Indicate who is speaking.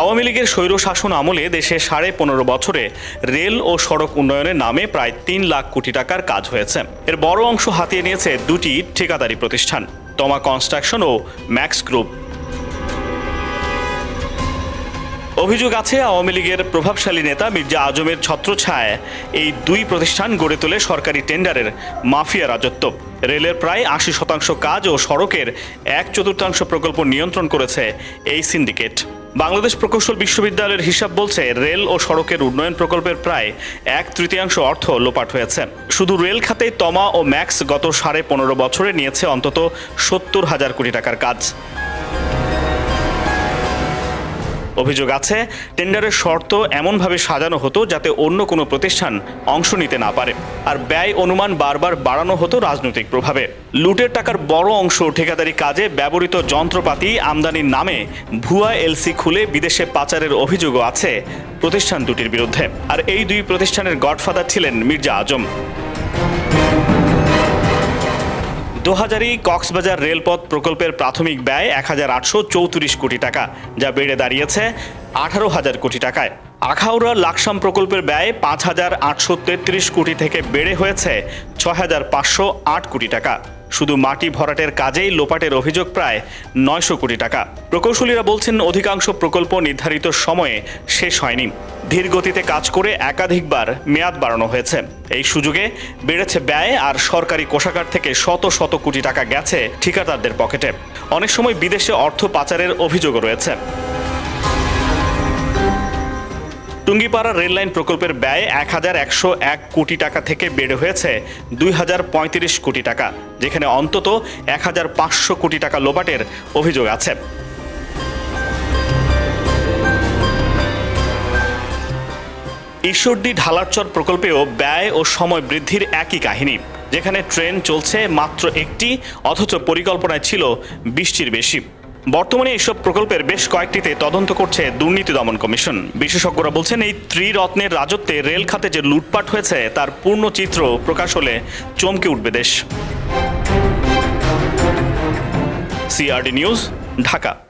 Speaker 1: আওয়ামী লীগের স্বৈর শাসন আমলে দেশে সাড়ে পনেরো বছরে রেল ও সড়ক উন্নয়নের নামে প্রায় তিন লাখ কোটি টাকার কাজ হয়েছে। এর বড় অংশ হাতিয়ে নিয়েছে দুটি ঠিকাদারি প্রতিষ্ঠান, তমা কনস্ট্রাকশন ও ম্যাক্স গ্রুপ। অভিযোগ আছে, আওয়ামী লীগের প্রভাবশালী নেতা মির্জা আজমের ছত্রছায়ায় এই দুই প্রতিষ্ঠান গড়ে তোলে সরকারি টেন্ডারের মাফিয়া রাজত্ব। রেলের প্রায় আশি শতাংশ কাজ ও সড়কের এক চতুর্থাংশ প্রকল্প নিয়ন্ত্রণ করেছে এই সিন্ডিকেট। বাংলাদেশ প্রকৌশল বিশ্ববিদ্যালয়ের হিসাব বলছে রেল ও সড়কের উন্নয়ন প্রকল্পের প্রায় এক তৃতীয়াংশ অর্থ লোপাট হয়েছে। শুধু রেল খাতে তমা ও ম্যাক্স গত সাড়ে পনেরো বছরে নিয়েছে অন্তত সত্তর হাজার কোটি টাকার কাজ। অভিযোগ আছে, টেন্ডারের শর্ত এমনভাবে সাজানো হতো যাতে অন্য কোনো প্রতিষ্ঠান অংশ নিতে না পারে। আর ব্যয় অনুমান বারবার বাড়ানো হতো রাজনৈতিক প্রভাবে। লুটের টাকার বড় অংশ ঠিকাদারি কাজে ব্যবহৃত যন্ত্রপাতি আমদানির নামে ভুয়া এলসি খুলে বিদেশে পাচারের অভিযোগও আছে প্রতিষ্ঠান দুটির বিরুদ্ধে। আর এই দুই প্রতিষ্ঠানের গডফাদার ছিলেন মির্জা আজম। দোহাজারি কক্সবাজার রেলপথ প্রকল্পের প্রাথমিক ব্যয় এক হাজার আটশো চৌত্রিশ কোটি টাকা, যা বেড়ে দাঁড়িয়েছে আঠারো হাজার কোটি টাকায়। আখাউড়া লাকসাম প্রকল্পের ব্যয় পাঁচ হাজার আটশো তেত্রিশ কোটি থেকে বেড়ে হয়েছে ছয় হাজার পাঁচশো আট কোটি টাকা। শুধু মাটি ভরাটের কাজেই লোপাটের অভিযোগ প্রায় নয়শো কোটি টাকা। প্রকৌশলীরা বলছেন, অধিকাংশ প্রকল্প নির্ধারিত সময়ে শেষ হয়নি। ধীর গতিতে কাজ করে একাধিকবার মেয়াদ বাড়ানো হয়েছে। এই সুযোগে বেড়েছে ব্যয় আর সরকারি কোষাগার থেকে শত শত কোটি টাকা গেছে ঠিকাদারদের পকেটে। অনেক সময় বিদেশে অর্থ পাচারের অভিযোগও রয়েছে। টুঙ্গিপাড়া রেললাইন প্রকল্পের ব্যয় এক হাজার একশো এক কোটি টাকা থেকে বেড়ে হয়েছে দুই হাজার পঁয়ত্রিশ কোটি টাকা, যেখানে অন্তত এক হাজার পাঁচশো কোটি টাকা লোপাটের অভিযোগ আছে। ঈশ্বরদী ঢালারচর প্রকল্পেও ব্যয় ও সময় বৃদ্ধির একই কাহিনী, যেখানে ট্রেন চলছে মাত্র একটি, অথচ পরিকল্পনায় ছিল বৃষ্টির বেশি। বর্তমানে এসব প্রকল্পের বেশ কয়েকটিতে তদন্ত করছে দুর্নীতি দমন কমিশন। বিশেষজ্ঞরা বলছেন, এই ত্রিরত্নের রাজত্বে রেল খাতে যে লুটপাট হয়েছে, তার পূর্ণ চিত্র প্রকাশ হলে চমকে উঠবে দেশ। CRD news, Dhaka.